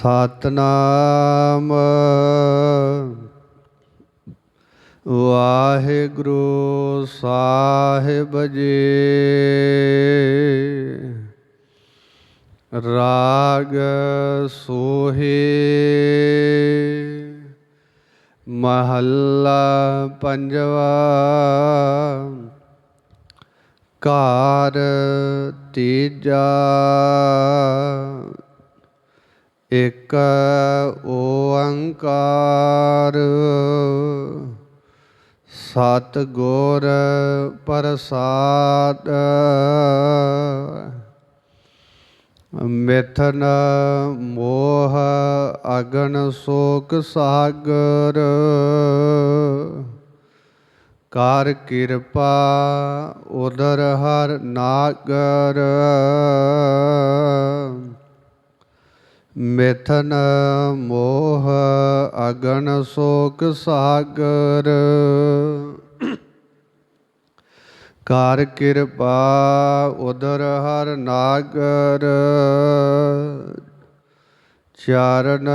ਸਤਨਾਮ। ਵਾਹਿਗੁਰੂ ਸਾਹਿਬ ਜੀ। ਰਾਗ ਸੋਹੇ। ਮਹੱਲਾ ਪੰਜਵਾ। ਘਰ ਤੀਜਾ। ਇਕ ਓੰਕਾਰ। ਸਤ ਗੁਰ ਪ੍ਰਸਾਦ। ਮਿਥਨ ਮੋਹ ਅਗਨ ਸ਼ੋਕ ਸਾਗਰ। ਕਰ ਕਿਰਪਾ ਉਦਰ ਹਰ ਨਾਗਰ। ਮਿਥਨ ਮੋਹ ਅਗਨ ਸ਼ੋਕ ਸਾਗਰ। ਕਰ ਕਿਰਪਾ ਉਦਰ ਹਰ ਨਾਗਰ। ਚਰਨ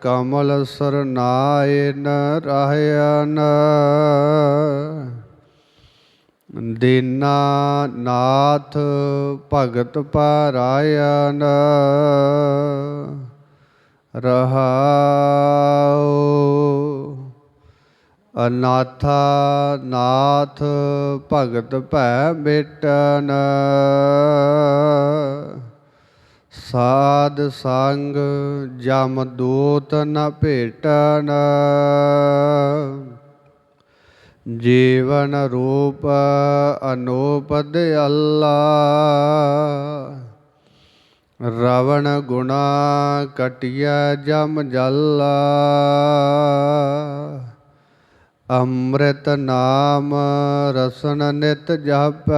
ਕਮਲ ਸਰਨਾਇਨ ਨ ਰਹਿਨ ਦੀਨਾ ਨਾਥ ਭਗਤ ਪਾਰਾਇਣ ਰਹਾਉ। ਅਨਾਥਾ ਨਾਥ ਭਗਤ ਭੈ ਮਿਟਨ। ਸਾਧ ਸੰਗ ਜਮ ਦੂਤ ਨ ਭੇਟਨ। ਜੀਵਨ ਰੂਪ ਅਨੂਪਦ ਅੱਲਾ। ਰਵਣ ਗੁਣਾ ਕਟਿਆ ਜਮ ਜਲ। ਅੰਮ੍ਰਿਤ ਨਾਮ ਰਸਨ ਨਿਤ ਜਪੈ।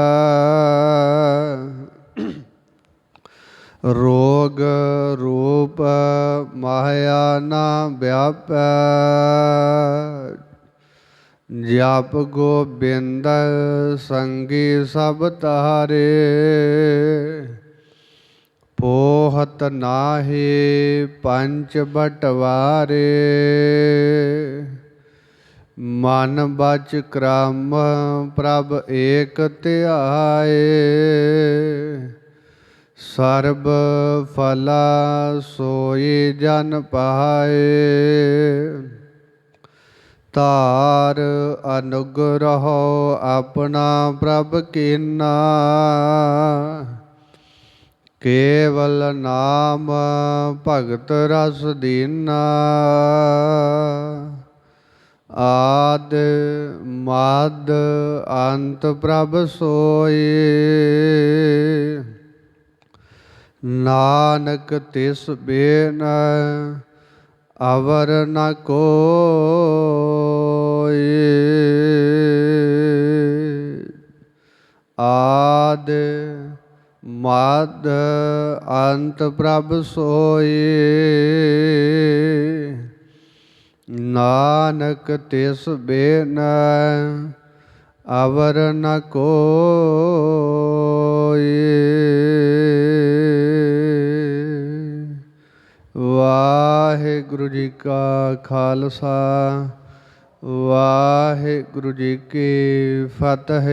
ਰੋਗ ਰੂਪ ਮਾਇਆ ਨਾ ਵਿਆਪੈ। ਜਪ ਗੋਬਿੰਦ ਸੰਗੀ ਸਭ ਤਾਰੇ ਪੋਹਤ ਨਾਹੀ ਪੰਚ ਬਟਵਾਰੇ। ਮਨ ਬਚ ਕ੍ਰਮ ਪ੍ਰਭ ਏਕ ਧਿਆਏ। ਸਰਬ ਫਲਾ ਸੋਈ ਜਨ ਪਾਏ। ਧਾਰ ਅਨੁਗਰਹੁ ਆਪਣਾ ਪ੍ਰਭ ਕੀਨਾ। ਕੇਵਲ ਨਾਮ ਭਗਤ ਰਸ ਦੀਨਾ। ਆਦ ਮਦ ਅੰਤ ਪ੍ਰਭ ਸੋਏ ਨਾਨਕ ਤਿਸ ਬੇਨ ਅਵਰ ਨ ਕੋ। ਮਦ ਅੰਤ ਪ੍ਰਭ ਸੋਏ ਨਾਨਕ ਤਿਸ ਬੇਨ ਅਵਰ ਨ ਕੋਈ। ਵਾਹਿਗੁਰੂ ਜੀ ਕਾ ਖਾਲਸਾ, ਵਾਹਿਗੁਰੂ ਜੀ ਕੀ ਫਤਿਹ।